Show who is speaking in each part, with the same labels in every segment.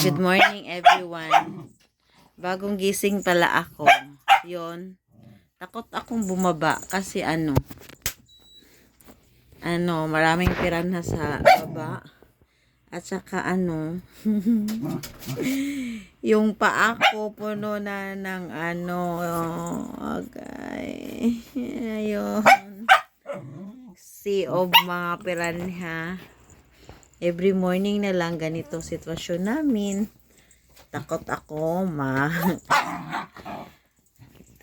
Speaker 1: Good morning everyone. Bagong gising pala ako. Yon. Takot akong bumaba kasi ano. Ano, maraming piranha sa baba. At saka ano, yung paa ko puno na ng ano, okay. Ayun. Sea of mga piranha. Every morning na lang ganito sitwasyon namin. Takot ako, ma.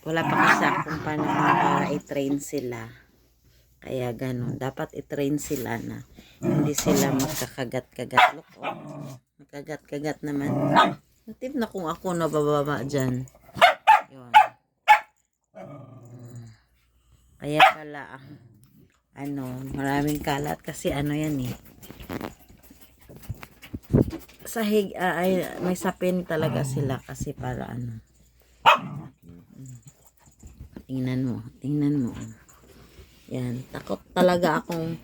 Speaker 1: Wala pa kasi akong panahon para i-train sila. Kaya ganun. Dapat i-train sila na hindi sila magkakagat-kagat. Look, oh. Nakagat-kagat naman. Natip na kung ako nabababa dyan. Yun. Kaya pala, ano, maraming kalat kasi ano yan eh sahig ah, ay may sapin talaga sila kasi para ano tingnan mo tingnan mo yan takot talaga akong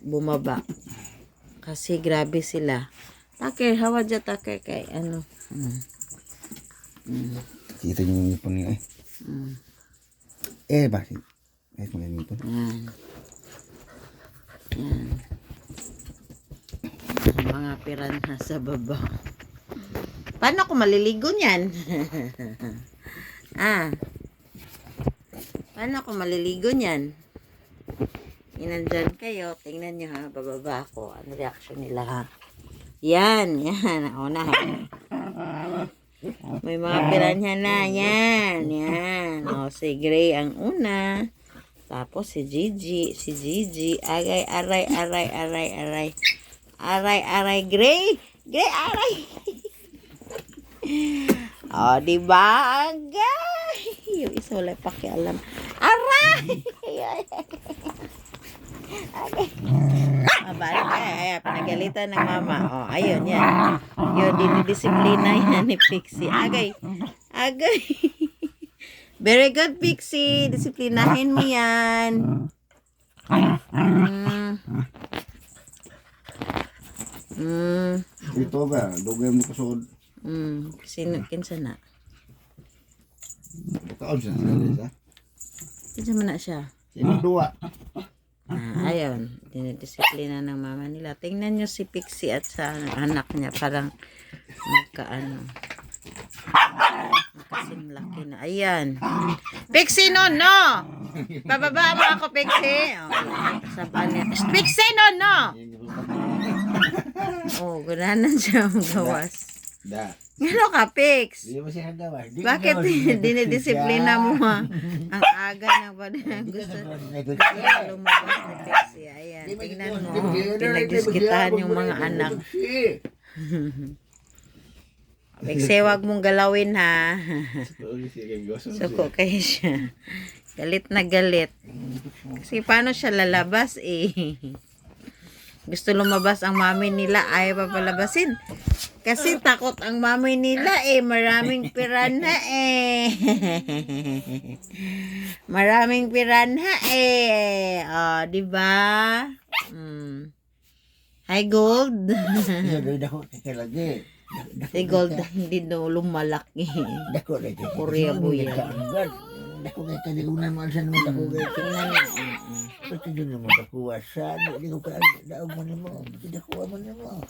Speaker 1: bumaba kasi grabe sila takir hawa dyan takir kay ano mm. Mm.
Speaker 2: Kita yung ngipon niya eh.
Speaker 1: Mm.
Speaker 2: Eh, bakit? Eh, ngipon.
Speaker 1: Yan. Yan. Mga piranha sa baba. Paano ako maliligo niyan? ah. Paano ako maliligo niyan? Inandyan kayo. Tingnan nyo ha. Bababa ako. Ano reaction nila ha? Yan. Yan. Ako na. May mga piranha na. Yan. Yan. O, si Gray ang una. Tapos si Gigi, si Gigi, agay, aray, aray, aray, aray. Aray, aray, gray. Gray, aray. oh, di ba? Agay. Yung isa wala pakialam. Aray. agay. Aba, ay, ay, pinagalitan ng mama. Oh, ayun, yan. Yun, dinidisiplina yan ni Pixie. Agay. Agay. Very good, Pixie. Disiplinahin mo yan. Mm. Mm.
Speaker 2: Ito ba? Dugay mo kusod.
Speaker 1: Mm. Sino, kinsa na?
Speaker 2: Bakaon siya Lisa.
Speaker 1: Kinsa man na siya?
Speaker 2: Sino duwa?
Speaker 1: Ah, ayun. Dinidisiplina ng mama nila. Tingnan nyo si Pixie at sa anak niya. Parang magkaano. Kasing laki na. Ayan. Pixie, no, no! Pababa mo ako, Pixie. Oh. Pixie, no, no! Oh, gunahan siya ang gawas.
Speaker 2: Da.
Speaker 1: Ano ka, Pix?
Speaker 2: Di mo siya gawa. Di
Speaker 1: Bakit dinidisiplina mo ha? Ang aga ng ba gusto kaya lumabas ni Pixie. Ayan, tingnan mo. Pinagdiskitahan yung mga anak. Pixie, wag mong galawin ha. Suko kayo siya. Galit na galit. Kasi paano siya lalabas eh. Gusto lumabas ang mami nila, ayaw pa palabasin. Kasi takot ang mami nila eh. Maraming piranha eh. Maraming piranha eh. Oh, di ba? Mm. Hi, Gold.
Speaker 2: Dako
Speaker 1: si Gold hindi daw lumalaki.
Speaker 2: Dako na kay
Speaker 1: Korea yan.
Speaker 2: Dako kay kaligunan mo sa naman dako kay
Speaker 1: Tingnan mo. mm, mm.
Speaker 2: Pati dun naman dako wasa. Di ko ka daog mo nimo. Di dako mo nimo.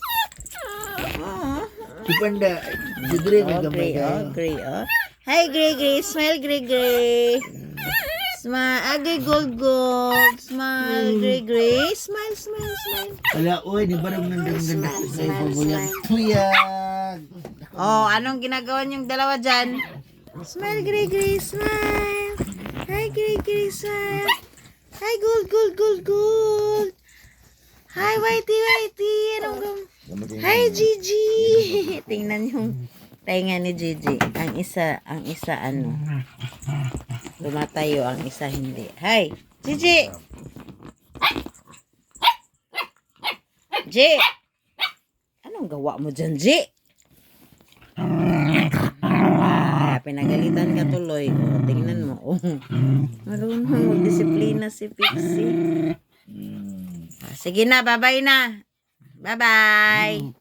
Speaker 1: Ah.
Speaker 2: Si Panda, si Dre may
Speaker 1: Oh,
Speaker 2: gamay
Speaker 1: Gray,
Speaker 2: ka.
Speaker 1: oh, Gray, oh. Hi, Gray, Gray. Smile, Gray, Gray. Smile. Ah, Gray, gold, gold. Smile, Gray, Gray. Smile, smile, smile.
Speaker 2: Wala, oy, di ba rin nandang ganda ko sa ibubuyag.
Speaker 1: smile.
Speaker 2: Tuyag!
Speaker 1: Oh, anong ginagawa niyong dalawa dyan? Smile, Gray, Gray. Smile. Hi, Gray, Gray. Smile. Hi, gold, gold, gold, gold. Hi, Whitey, Whitey. Anong gam... Hi, Gigi. Tingnan yung tainga ni Gigi. Ang isa, ang isa ano. Lumatayo, ang isa hindi. Hi, Gigi. G. Anong gawa mo dyan, G? Ah, pinagalitan ka tuloy. O, tingnan mo. Oh. Marunong mag-disiplina si Pixie. Ah, sige na, bye-bye na. Bye-bye.